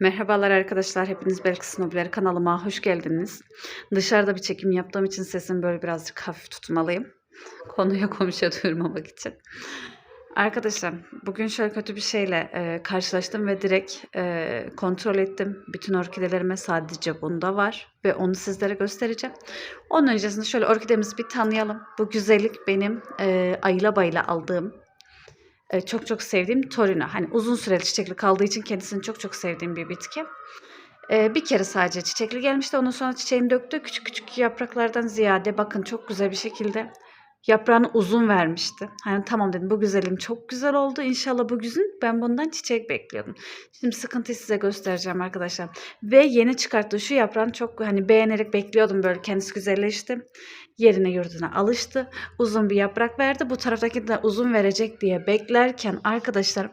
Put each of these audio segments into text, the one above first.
Merhabalar arkadaşlar, hepiniz Belkıs Nobler kanalıma hoş geldiniz. Dışarıda bir çekim yaptığım için sesimi böyle birazcık hafif tutmalıyım. Konuya komşuya duyurmamak için. Arkadaşlar, bugün şöyle kötü bir şeyle e, karşılaştım ve direkt e, kontrol ettim. Bütün orkidelerime sadece bunda var ve onu sizlere göstereceğim. Onun öncesinde şöyle orkidemizi bir tanıyalım. Bu güzellik benim e, ayla bayla aldığım e, çok çok sevdiğim Torino. Hani uzun süreli çiçekli kaldığı için kendisini çok çok sevdiğim bir bitki. E, bir kere sadece çiçekli gelmişti. Ondan sonra çiçeğini döktü. Küçük küçük yapraklardan ziyade bakın çok güzel bir şekilde yaprağını uzun vermişti. Hani tamam dedim bu güzelim çok güzel oldu. İnşallah bu güzün ben bundan çiçek bekliyordum. Şimdi sıkıntıyı size göstereceğim arkadaşlar. Ve yeni çıkarttığı şu yaprağını çok hani beğenerek bekliyordum böyle kendisi güzelleşti. Yerine yurduna alıştı. Uzun bir yaprak verdi. Bu taraftaki de uzun verecek diye beklerken arkadaşlar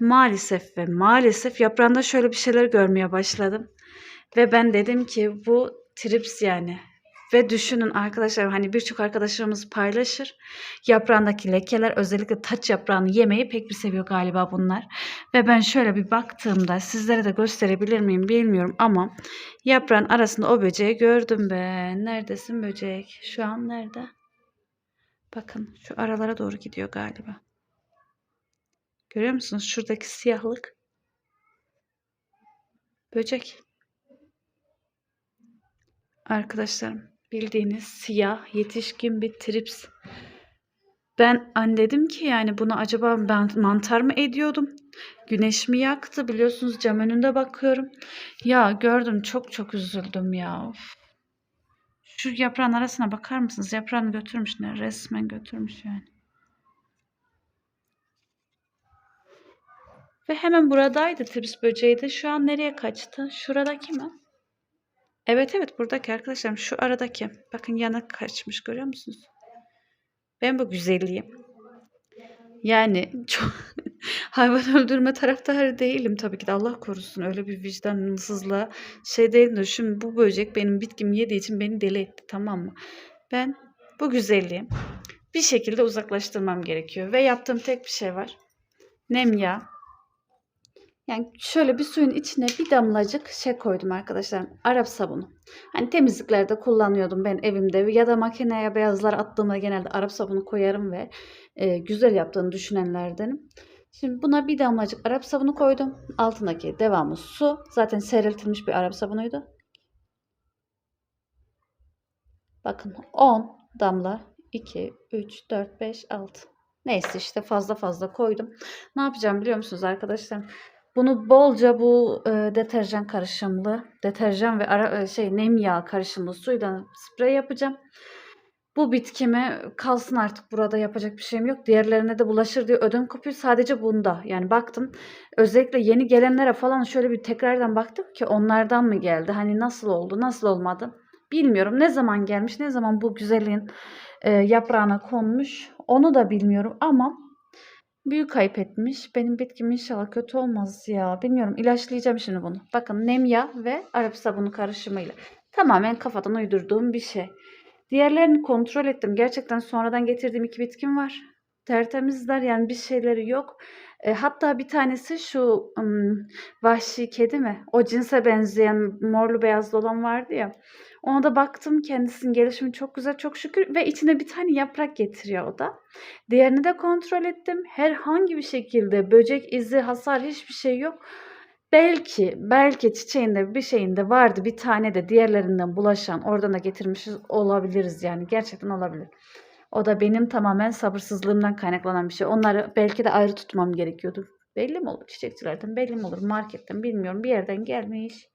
maalesef ve maalesef yaprağında şöyle bir şeyler görmeye başladım. Ve ben dedim ki bu trips yani. Ve düşünün arkadaşlar hani birçok arkadaşlarımız paylaşır. Yaprağındaki lekeler özellikle taç yaprağını yemeyi pek bir seviyor galiba bunlar. Ve ben şöyle bir baktığımda sizlere de gösterebilir miyim bilmiyorum ama yaprağın arasında o böceği gördüm ben. Neredesin böcek? Şu an nerede? Bakın şu aralara doğru gidiyor galiba. Görüyor musunuz? Şuradaki siyahlık. Böcek. Arkadaşlarım bildiğiniz siyah yetişkin bir trips. Ben an dedim ki yani bunu acaba ben mantar mı ediyordum? Güneş mi yaktı? Biliyorsunuz cam önünde bakıyorum. Ya gördüm çok çok üzüldüm ya. Şu yaprağın arasına bakar mısınız? Yaprağını götürmüş ne? Resmen götürmüş yani. Ve hemen buradaydı trips böceği de. Şu an nereye kaçtı? Şuradaki mi? Evet evet buradaki arkadaşlarım şu aradaki. Bakın yana kaçmış görüyor musunuz? Ben bu güzelliğim. Yani çok hayvan öldürme taraftarı değilim tabii ki de Allah korusun öyle bir vicdansızlığa şey değil de şimdi bu böcek benim bitkimi yediği için beni deli etti tamam mı? Ben bu güzelliğim bir şekilde uzaklaştırmam gerekiyor ve yaptığım tek bir şey var. Nem yağı yani şöyle bir suyun içine bir damlacık şey koydum arkadaşlar. Arap sabunu. Hani temizliklerde kullanıyordum ben evimde ya da makineye beyazlar attığımda genelde Arap sabunu koyarım ve e, güzel yaptığını düşünenlerdenim. Şimdi buna bir damlacık Arap sabunu koydum. Altındaki devamı su. Zaten seyreltilmiş bir Arap sabunuydu. Bakın 10 damla 2, 3, 4, 5, 6. Neyse işte fazla fazla koydum. Ne yapacağım biliyor musunuz arkadaşlar? Bunu bolca bu e, deterjan karışımlı, deterjan ve ara, e, şey nem yağı karışımlı suyla sprey yapacağım. Bu bitkime kalsın artık burada yapacak bir şeyim yok. Diğerlerine de bulaşır diye ödüm kopuyor. Sadece bunda. Yani baktım özellikle yeni gelenlere falan şöyle bir tekrardan baktım ki onlardan mı geldi? Hani nasıl oldu, nasıl olmadı? Bilmiyorum. Ne zaman gelmiş, ne zaman bu güzelliğin e, yaprağına konmuş onu da bilmiyorum ama Büyük kayıp etmiş. Benim bitkim inşallah kötü olmaz ya. Bilmiyorum ilaçlayacağım şimdi bunu. Bakın nemya ve Arap sabunu karışımıyla. Tamamen kafadan uydurduğum bir şey. Diğerlerini kontrol ettim. Gerçekten sonradan getirdiğim iki bitkim var. Tertemizler yani bir şeyleri yok. E, hatta bir tanesi şu ım, vahşi kedi mi? O cinse benzeyen morlu beyazlı olan vardı ya. Ona da baktım kendisinin gelişimi çok güzel çok şükür ve içine bir tane yaprak getiriyor o da. Diğerini de kontrol ettim. Herhangi bir şekilde böcek izi, hasar hiçbir şey yok. Belki, belki çiçeğinde bir şeyinde vardı bir tane de diğerlerinden bulaşan oradan da getirmişiz olabiliriz yani gerçekten olabilir. O da benim tamamen sabırsızlığımdan kaynaklanan bir şey. Onları belki de ayrı tutmam gerekiyordu. Belli mi olur çiçekçilerden belli mi olur marketten bilmiyorum bir yerden gelmiş.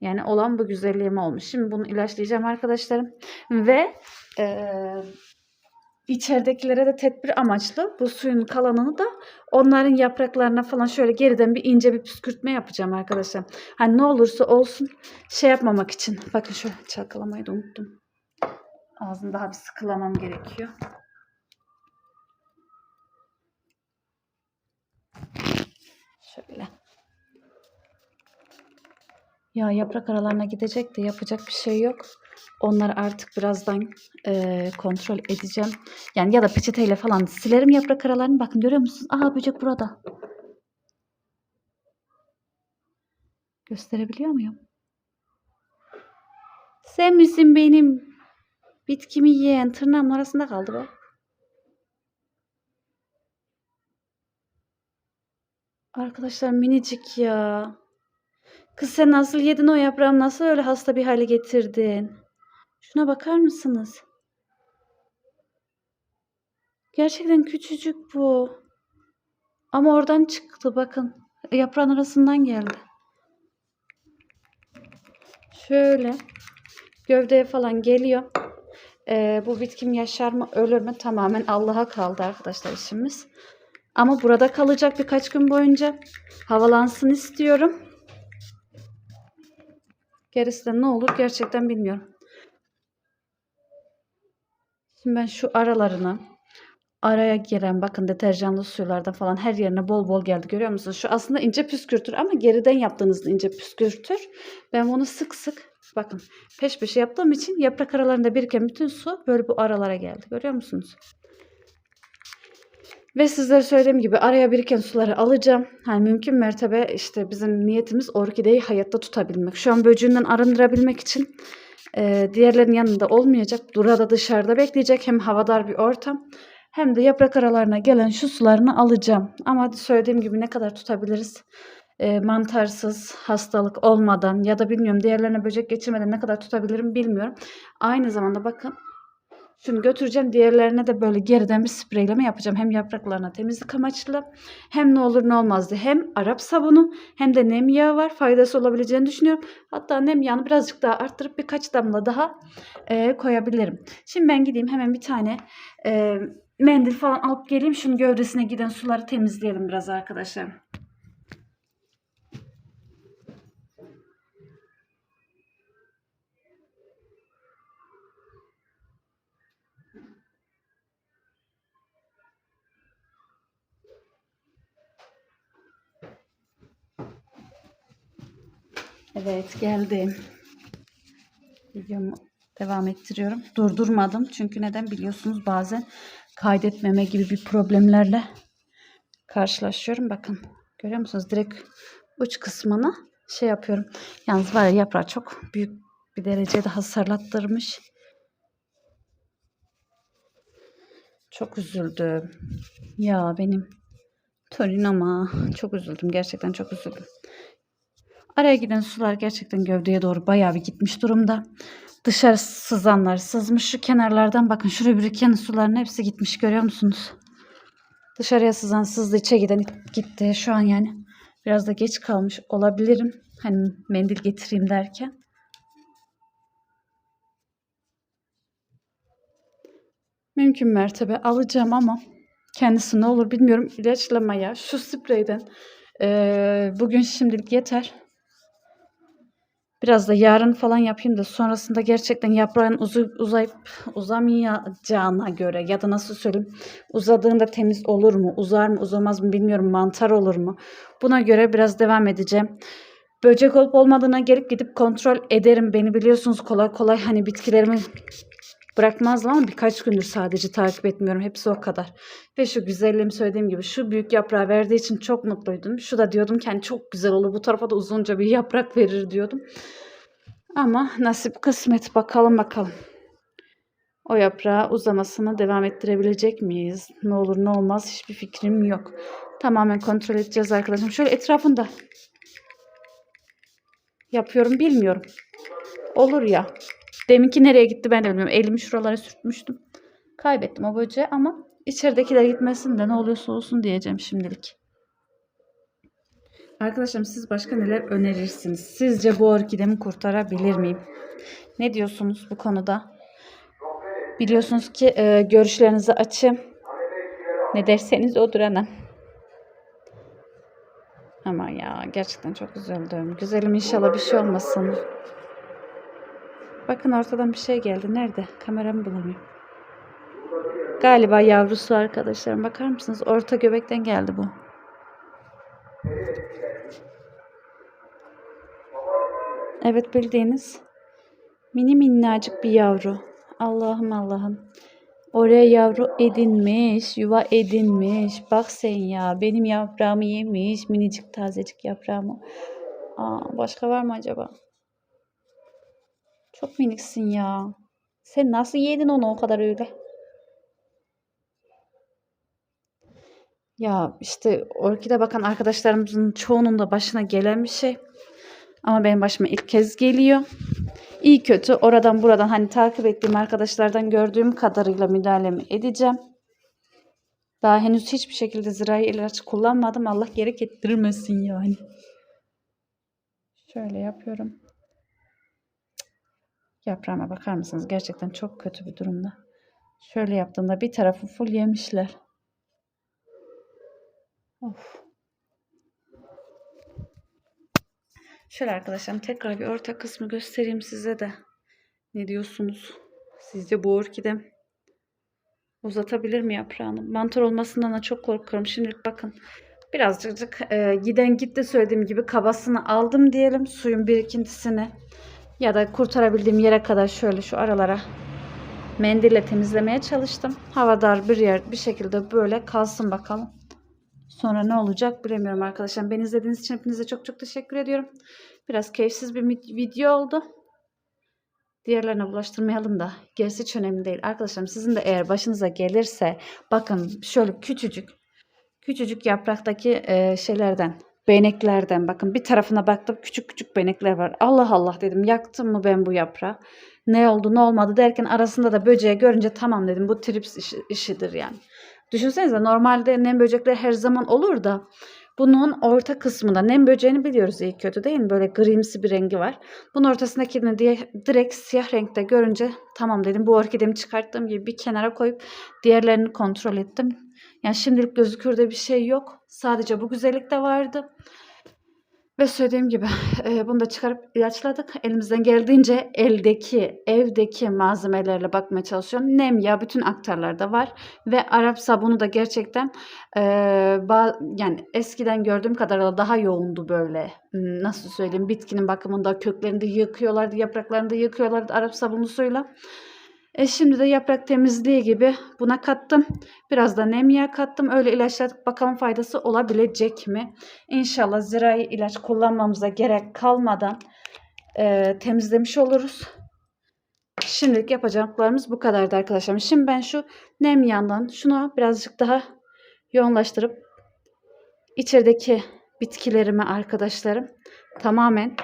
Yani olan bu güzelliğim olmuş. Şimdi bunu ilaçlayacağım arkadaşlarım. Ve e, içeridekilere de tedbir amaçlı bu suyun kalanını da onların yapraklarına falan şöyle geriden bir ince bir püskürtme yapacağım arkadaşlar. Hani ne olursa olsun şey yapmamak için. Bakın şöyle çalkalamayı da unuttum. Ağzını daha bir sıkılamam gerekiyor. Şöyle. Ya yaprak aralarına gidecek de yapacak bir şey yok. Onları artık birazdan e, kontrol edeceğim. Yani ya da peçeteyle falan silerim yaprak aralarını. Bakın görüyor musunuz? Aha böcek burada. Gösterebiliyor muyum? Sen misin benim bitkimi yiyen tırnağımın arasında kaldı be. Arkadaşlar minicik ya. Kız sen nasıl yedin o yaprağı nasıl öyle hasta bir hale getirdin? Şuna bakar mısınız? Gerçekten küçücük bu. Ama oradan çıktı bakın. Yaprağın arasından geldi. Şöyle gövdeye falan geliyor. Ee, bu bitkim yaşar mı ölür mü tamamen Allah'a kaldı arkadaşlar işimiz. Ama burada kalacak birkaç gün boyunca. Havalansın istiyorum. Gerisi de ne olur gerçekten bilmiyorum. Şimdi ben şu aralarını araya giren bakın deterjanlı suylardan falan her yerine bol bol geldi görüyor musunuz? Şu aslında ince püskürtür ama geriden yaptığınızda ince püskürtür. Ben bunu sık sık bakın peş peşe yaptığım için yaprak aralarında biriken bütün su böyle bu aralara geldi. Görüyor musunuz? Ve sizlere söylediğim gibi araya biriken suları alacağım. Hani mümkün mertebe işte bizim niyetimiz orkideyi hayatta tutabilmek. Şu an böcüğünden arındırabilmek için e, diğerlerinin yanında olmayacak. Burada dışarıda bekleyecek. Hem havadar bir ortam hem de yaprak aralarına gelen şu sularını alacağım. Ama söylediğim gibi ne kadar tutabiliriz? E, mantarsız, hastalık olmadan ya da bilmiyorum diğerlerine böcek geçirmeden ne kadar tutabilirim bilmiyorum. Aynı zamanda bakın şunu götüreceğim. Diğerlerine de böyle geriden bir spreyleme yapacağım. Hem yapraklarına temizlik amaçlı hem ne olur ne olmaz diye. Hem Arap sabunu hem de nem yağı var. Faydası olabileceğini düşünüyorum. Hatta nem yağını birazcık daha arttırıp birkaç damla daha e, koyabilirim. Şimdi ben gideyim hemen bir tane e, mendil falan alıp geleyim. Şunun gövdesine giden suları temizleyelim biraz arkadaşlar. Evet geldim. Videomu devam ettiriyorum. Durdurmadım. Çünkü neden biliyorsunuz bazen kaydetmeme gibi bir problemlerle karşılaşıyorum. Bakın görüyor musunuz? Direkt uç kısmını şey yapıyorum. Yalnız var ya yaprağı çok büyük bir derecede hasarlattırmış. Çok üzüldüm. Ya benim Torin ama çok üzüldüm. Gerçekten çok üzüldüm. Araya giden sular gerçekten gövdeye doğru bayağı bir gitmiş durumda. Dışarı sızanlar sızmış. Şu kenarlardan bakın şuraya biriken suların hepsi gitmiş görüyor musunuz? Dışarıya sızan sızdı içe giden gitti. Şu an yani biraz da geç kalmış olabilirim. Hani mendil getireyim derken. Mümkün mertebe alacağım ama kendisi ne olur bilmiyorum. İlaçlamaya şu spreyden e, bugün şimdilik yeter. Biraz da yarın falan yapayım da sonrasında gerçekten yaprağın uzu, uzayıp uzamayacağına göre ya da nasıl söyleyeyim uzadığında temiz olur mu, uzar mı, uzamaz mı bilmiyorum mantar olur mu. Buna göre biraz devam edeceğim. Böcek olup olmadığına gelip gidip kontrol ederim. Beni biliyorsunuz kolay kolay hani bitkilerimi bırakmazlar ama birkaç gündür sadece takip etmiyorum. Hepsi o kadar. Ve şu güzelliğim söylediğim gibi şu büyük yaprağı verdiği için çok mutluydum. Şu da diyordum ki hani çok güzel olur. Bu tarafa da uzunca bir yaprak verir diyordum. Ama nasip kısmet bakalım bakalım. O yaprağı uzamasını devam ettirebilecek miyiz? Ne olur ne olmaz hiçbir fikrim yok. Tamamen kontrol edeceğiz arkadaşım. Şöyle etrafında yapıyorum bilmiyorum. Olur ya. Deminki nereye gitti ben de bilmiyorum. Elimi şuralara sürtmüştüm. Kaybettim o böceği ama içeridekiler gitmesin de ne oluyorsa olsun diyeceğim şimdilik. Arkadaşlarım siz başka neler önerirsiniz? Sizce bu orkidemi kurtarabilir miyim? Ne diyorsunuz bu konuda? Biliyorsunuz ki e, görüşlerinizi açım. Ne derseniz odur anam. Ama ya gerçekten çok üzüldüm. Güzelim inşallah bir şey olmasın. Bakın ortadan bir şey geldi. Nerede? Kameramı bulamıyorum. Galiba yavrusu arkadaşlarım. Bakar mısınız? Orta göbekten geldi bu. Evet bildiğiniz mini minnacık bir yavru. Allah'ım Allah'ım. Oraya yavru edinmiş, yuva edinmiş. Bak sen ya benim yaprağımı yemiş, minicik tazecik yaprağımı. Aa, başka var mı acaba? Çok miniksin ya. Sen nasıl yedin onu o kadar öyle? Ya işte orkide bakan arkadaşlarımızın çoğunun da başına gelen bir şey. Ama benim başıma ilk kez geliyor. İyi kötü oradan buradan hani takip ettiğim arkadaşlardan gördüğüm kadarıyla müdahalemi edeceğim. Daha henüz hiçbir şekilde zirai ilaç kullanmadım. Allah geri getirmesin yani. Şöyle yapıyorum. Yaprağıma bakar mısınız? Gerçekten çok kötü bir durumda. Şöyle yaptığımda bir tarafı full yemişler. Of. Şöyle arkadaşlarım tekrar bir orta kısmı göstereyim size de. Ne diyorsunuz? Sizce bu orkide uzatabilir mi yaprağını? Mantar olmasından da çok korkuyorum. Şimdilik bakın. Birazcık e, giden gitti söylediğim gibi kabasını aldım diyelim. Suyun birikintisini ya da kurtarabildiğim yere kadar şöyle şu aralara mendille temizlemeye çalıştım. Havadar bir yer bir şekilde böyle kalsın bakalım. Sonra ne olacak bilemiyorum arkadaşlar. Beni izlediğiniz için hepinize çok çok teşekkür ediyorum. Biraz keyifsiz bir video oldu. Diğerlerine bulaştırmayalım da. Gerisi hiç önemli değil. Arkadaşlarım sizin de eğer başınıza gelirse bakın şöyle küçücük küçücük yapraktaki şeylerden beneklerden bakın bir tarafına baktım küçük küçük benekler var. Allah Allah dedim yaktım mı ben bu yaprağı? Ne oldu ne olmadı derken arasında da böceği görünce tamam dedim bu trips işi, işidir yani. Düşünsenize normalde nem böcekler her zaman olur da bunun orta kısmında nem böceğini biliyoruz iyi kötü değil mi? Böyle grimsi bir rengi var. Bunun ortasındakini diye direkt siyah renkte görünce tamam dedim bu orkidemi çıkarttığım gibi bir kenara koyup diğerlerini kontrol ettim. Yani şimdilik gözükürde bir şey yok. Sadece bu güzellik de vardı. Ve söylediğim gibi e, bunu da çıkarıp ilaçladık. Elimizden geldiğince eldeki, evdeki malzemelerle bakmaya çalışıyorum. Nem ya bütün aktarlarda var. Ve Arap sabunu da gerçekten e, yani eskiden gördüğüm kadarıyla daha yoğundu böyle. Hmm, Nasıl söyleyeyim bitkinin bakımında köklerinde yıkıyorlardı, yapraklarında yıkıyorlardı Arap sabunu suyla. E şimdi de yaprak temizliği gibi buna kattım. Biraz da nemya kattım. Öyle ilaçladık. Bakalım faydası olabilecek mi? İnşallah zirai ilaç kullanmamıza gerek kalmadan e, temizlemiş oluruz. Şimdilik yapacaklarımız bu kadardı arkadaşlar. Şimdi ben şu nem yandan şunu birazcık daha yoğunlaştırıp içerideki bitkilerimi arkadaşlarım tamamen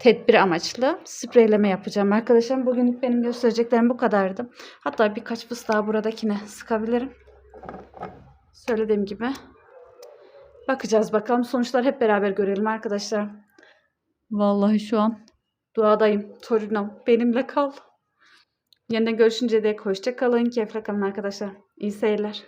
tedbir amaçlı spreyleme yapacağım arkadaşlar. Bugünlük benim göstereceklerim bu kadardı. Hatta birkaç fıstığa buradakine sıkabilirim. Söylediğim gibi. Bakacağız bakalım. Sonuçlar hep beraber görelim arkadaşlar. Vallahi şu an duadayım. Torunum benimle kal. Yeniden görüşünce de hoşça kalın. Keyifle kalın arkadaşlar. İyi seyirler.